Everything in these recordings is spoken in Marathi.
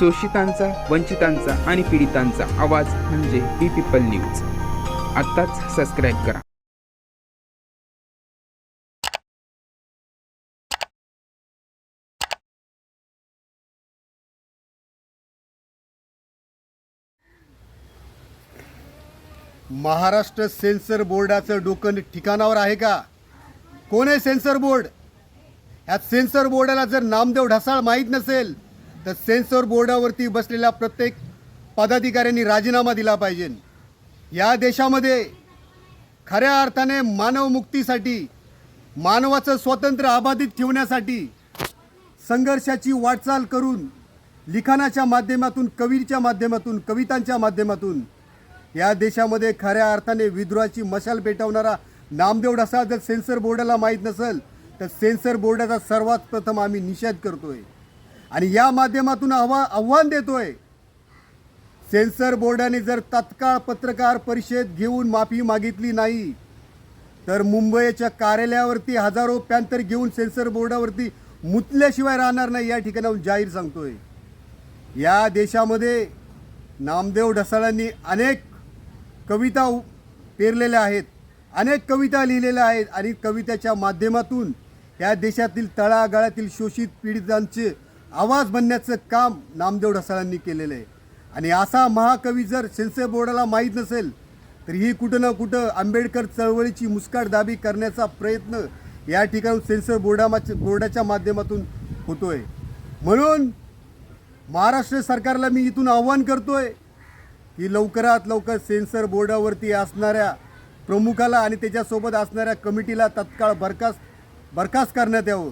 शोषितांचा वंचितांचा आणि पीडितांचा आवाज म्हणजे बी पीपल न्यूज. आत्ताच सबस्क्राईब करा. महाराष्ट्र सेन्सर बोर्डाचं डोकं ठिकाणावर आहे का? कोण आहे सेन्सर बोर्ड? ह्या सेन्सर बोर्डाला जर नामदेव ढसाळ माहीत नसेल तर सेन्सर बोर्डावरती बसलेल्या प्रत्येक पदाधिकाऱ्यांनी राजीनामा दिला पाहिजे. या देशामध्ये खऱ्या अर्थाने मानवमुक्तीसाठी मानवाचं स्वातंत्र्य अबाधित ठेवण्यासाठी संघर्षाची वाटचाल करून लिखाणाच्या माध्यमातून कवीच्या माध्यमातून कवितांच्या माध्यमातून या देशामध्ये खऱ्या अर्थाने विद्रोहाची मशाल पेटवणारा नामदेव ढसा जर सेन्सर बोर्डाला माहीत नसेल तर सेन्सर बोर्डाचा सर्वात प्रथम आम्ही निषेध करतोय. आणि या माध्यमातून आव्हा आव्हान देतोय. सेन्सर बोर्डाने जर तत्काळ पत्रकार परिषद घेऊन माफी मागितली नाही तर मुंबईच्या कार्यालयावरती हजारो पॅन्थर घेऊन सेन्सर बोर्डावरती मुतल्याशिवाय राहणार नाही या ठिकाणाहून जाहीर सांगतोय. या देशामध्ये नामदेव ढसाळांनी अनेक कविता पेरलेल्या आहेत अनेक कविता लिहिलेल्या आहेत आणि कवितेच्या माध्यमातून या देशातील तळागाळातील शोषित पीडितांचे आवाज बनण्याचं काम नामदेव ढसाळांनी केलेलं आहे. आणि असा महाकवी जर सेन्सर बोर्डाला माहीत नसेल तर ही कुठं ना कुठं आंबेडकर चळवळीची मुस्काट दाबी करण्याचा प्रयत्न या ठिकाणी सेन्सर बोर्डामा बोर्डाच्या माध्यमातून होतो आहे म्हणून महाराष्ट्र सरकारला मी इथून आव्हान आहे की लवकरात लवकर सेन्सर बोर्डावरती असणाऱ्या प्रमुखाला आणि त्याच्यासोबत असणाऱ्या कमिटीला तत्काळ बरखास्त बरखास्त करण्यात यावं.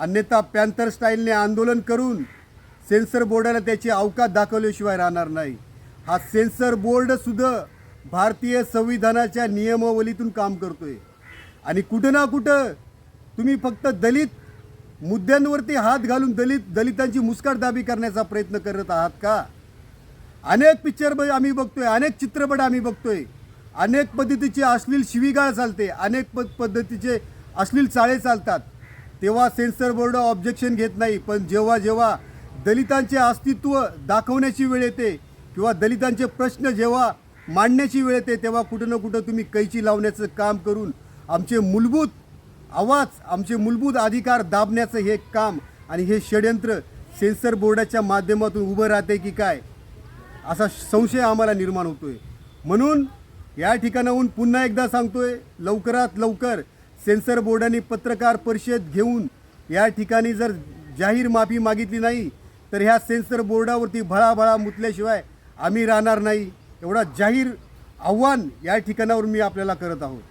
अन्यथा पॅन्थर स्टाईलने आंदोलन करून सेन्सर बोर्डाला त्याची अवकात दाखवल्याशिवाय राहणार नाही. हा सेन्सर बोर्डसुद्धा भारतीय संविधानाच्या नियमावलीतून काम करतो आहे आणि कुठं ना कुठं तुम्ही फक्त दलित मुद्द्यांवरती हात घालून दलित दलितांची मुस्काटदाबी करण्याचा प्रयत्न करत आहात का? अनेक पिक्चर ब- आम्ही बघतोय अनेक चित्रपट आम्ही बघतोय. अनेक पद्धतीचे अश्लील शिवीगाळ चालते अनेक पद्धतीचे अश्लील चाळे चालतात. तेव्हा सेन्सर बोर्ड ऑब्जेक्शन घेत नाही पण जेव्हा जेव्हा दलितांचे अस्तित्व दाखवण्याची वेळ येते किंवा दलितांचे प्रश्न जेव्हा मांडण्याची वेळ येते तेव्हा कुठं ना कुठं तुम्ही कैची लावण्याचं काम करून आमचे मूलभूत आवाज आमचे मूलभूत अधिकार दाबण्याचं हे काम आणि हे षडयंत्र सेन्सर बोर्डाच्या माध्यमातून उभं राहते की काय असा संशय आम्हाला निर्माण होतो आहे म्हणून या ठिकाणाहून पुन्हा एकदा सांगतोय लवकरात लवकर सेन्सर बोर्डाने पत्रकार परिषद घेऊन या ठिकाणी जर जाहीर माफी मागितली नाही तर ह्या सेन्सर बोर्डावरती भळाभळा मुतल्याशिवाय आम्ही राहणार नाही. एवढा जाहीर आव्हान या ठिकाणावर मी आपल्याला करत आहोत.